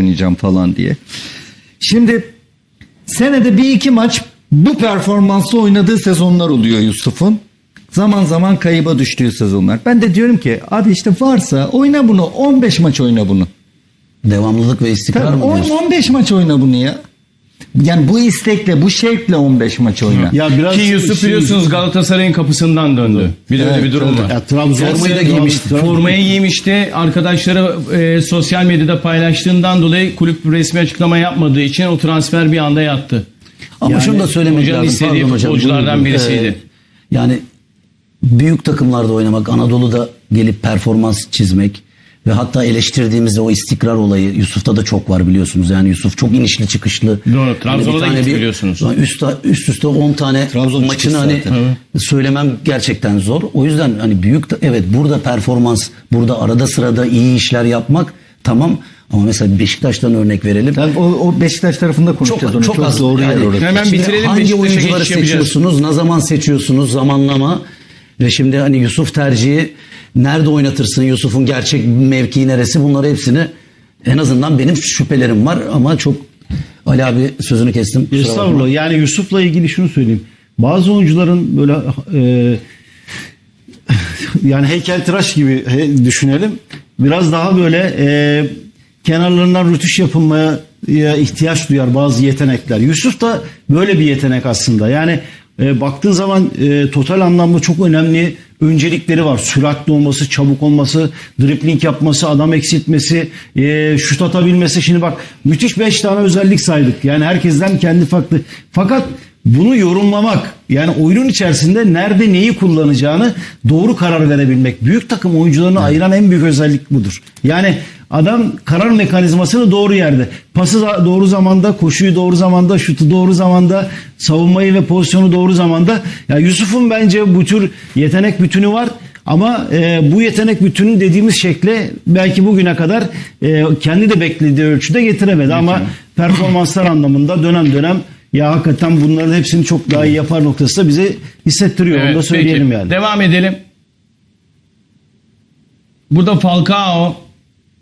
oynayacağım falan diye. Şimdi senede bir iki maç bu performansla oynadığı sezonlar oluyor Yusuf'un. Zaman zaman kayıba düştüğü sezonlar. Ben de diyorum ki abi işte varsa oyna bunu 15 maç oyna bunu. Devamlılık ve istikrar Tabii mı diyorsun? 15 maç oyna bunu ya. Yani bu istekle bu şevkle 15 maç oyna. Ya biraz Ki Yusuf şey- biliyorsunuz Galatasaray'ın kapısından döndü. Bir de öyle bir durum var. Ya Trabzon Formayı da giymişti. Formayı giymişti. Arkadaşları e, sosyal medyada paylaştığından dolayı kulüp resmi açıklama yapmadığı için o transfer bir anda yattı. Ama Yani şunu da söylemek hocanın lazım. istediği Pardon hocam. futbolculardan buyurun. birisiydi. Ee, yani büyük takımlarda oynamak, Anadolu'da gelip performans çizmek ve hatta eleştirdiğimizde o istikrar olayı Yusuf'ta da çok var biliyorsunuz. Yani Yusuf çok inişli çıkışlı. Doğru, Trabzon'a bir da tane gitti bir- biliyorsunuz. Üst, üst üste 10 tane Trabzon maçını hani zaten. söylemem gerçekten zor. O yüzden hani büyük ta- evet burada performans, burada arada sırada iyi işler yapmak tamam ama mesela Beşiktaş'tan örnek verelim. Ben o, o Beşiktaş tarafında konuşacağız onu. Çok, az. doğru yer Yani orası. Hemen Şimdi bitirelim, Hangi oyuncuları seçiyorsunuz? Ne zaman seçiyorsunuz? Zamanlama. Ve şimdi hani Yusuf tercihi nerede oynatırsın? Yusuf'un gerçek mevkii neresi? Bunları hepsini en azından benim şüphelerim var ama çok Ali abi sözünü kestim. Estağfurullah. Yani Yusuf'la ilgili şunu söyleyeyim. Bazı oyuncuların böyle e, yani heykeltıraş gibi he- düşünelim. Biraz daha böyle e, kenarlarından rütuş yapılmaya ya ihtiyaç duyar bazı yetenekler. Yusuf da böyle bir yetenek aslında. Yani e, baktığın zaman e, total anlamda çok önemli öncelikleri var. Süratli olması, çabuk olması, dripling yapması, adam eksiltmesi, e, şut atabilmesi. Şimdi bak müthiş 5 tane özellik saydık. Yani herkesten kendi farklı. Fakat bunu yorumlamak yani oyunun içerisinde nerede neyi kullanacağını doğru karar verebilmek. Büyük takım oyuncularını ayıran en büyük özellik budur. Yani adam karar mekanizmasını doğru yerde. Pası doğru zamanda, koşuyu doğru zamanda, şutu doğru zamanda, savunmayı ve pozisyonu doğru zamanda. Ya Yusuf'un bence bu tür yetenek bütünü var. Ama e, bu yetenek bütünü dediğimiz şekle belki bugüne kadar e, kendi de beklediği ölçüde getiremedi. Ama performanslar anlamında dönem dönem ya hakikaten bunların hepsini çok daha iyi yapar noktası da bize hissettiriyor. Onu da Evet, söyleyelim peki. yani. Devam edelim. Burada Falcao